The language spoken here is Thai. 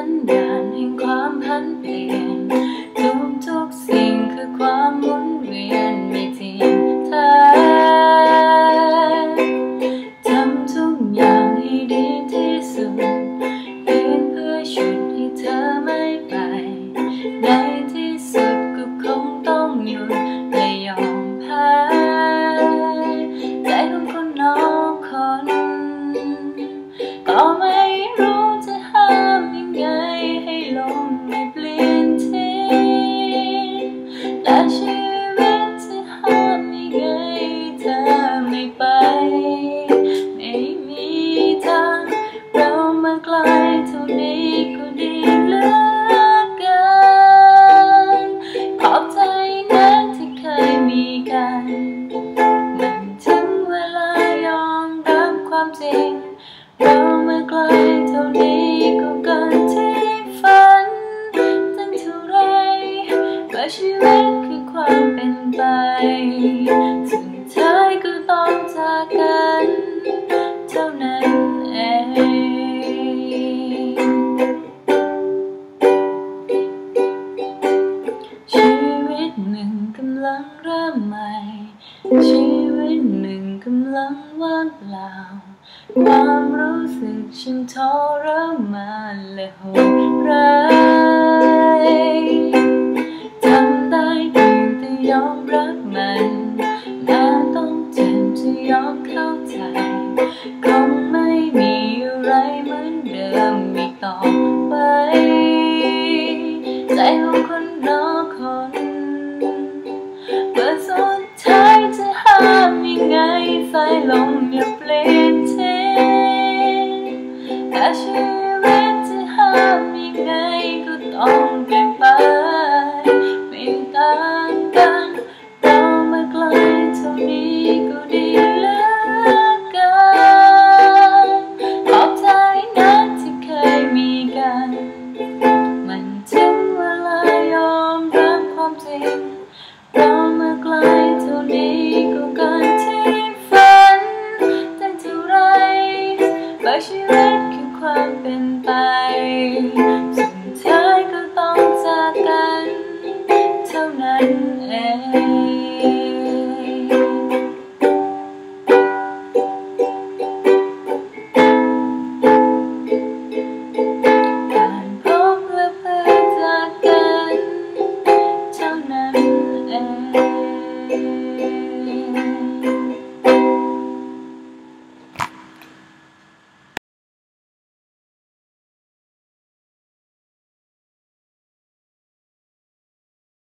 ันดานแห่งความผันเปลี่ยน ทุกทุกสิ่งคือความหมุนเวียนไม่เทิ้งเธอทำทุกอย่างให้ดีที่สุดยืเพื่อชุดให้เธอไม่ไป ในที่สุดก็คงต้องหยุดและยอมแพ้ใจของคนนองคนก็ไม่ ไม่ไป ไม่มีทางเรามาไกลเท่านี้ก็ดีเหลือเกินขอบใจนะที่เคยมีกัน มันถึงเวลายอมรับความจริง เรามาไกลเท่านี้ก็เกินที่ฝัน ตั้งเท่าไรว่าชีวิตคือความเป็นไป ชีวิตหนึ่งกำลังเริ่มใหม่ ชีวิตหนึ่งกำลังว่างเปล่า ความรู้สึกฉันทรมานและโหดร้ายทำได้เพียงแต่ยอมรับมันแม้ต้องเจ็บจะยอมเข้าใจ ใจของคนนอคนเมื่อสุดท้ายจะห้ามยังไงสายลมอย่าเปลี่ยนทิศแต่ชีวิตจะห้ามยังไงก็ต้อง she.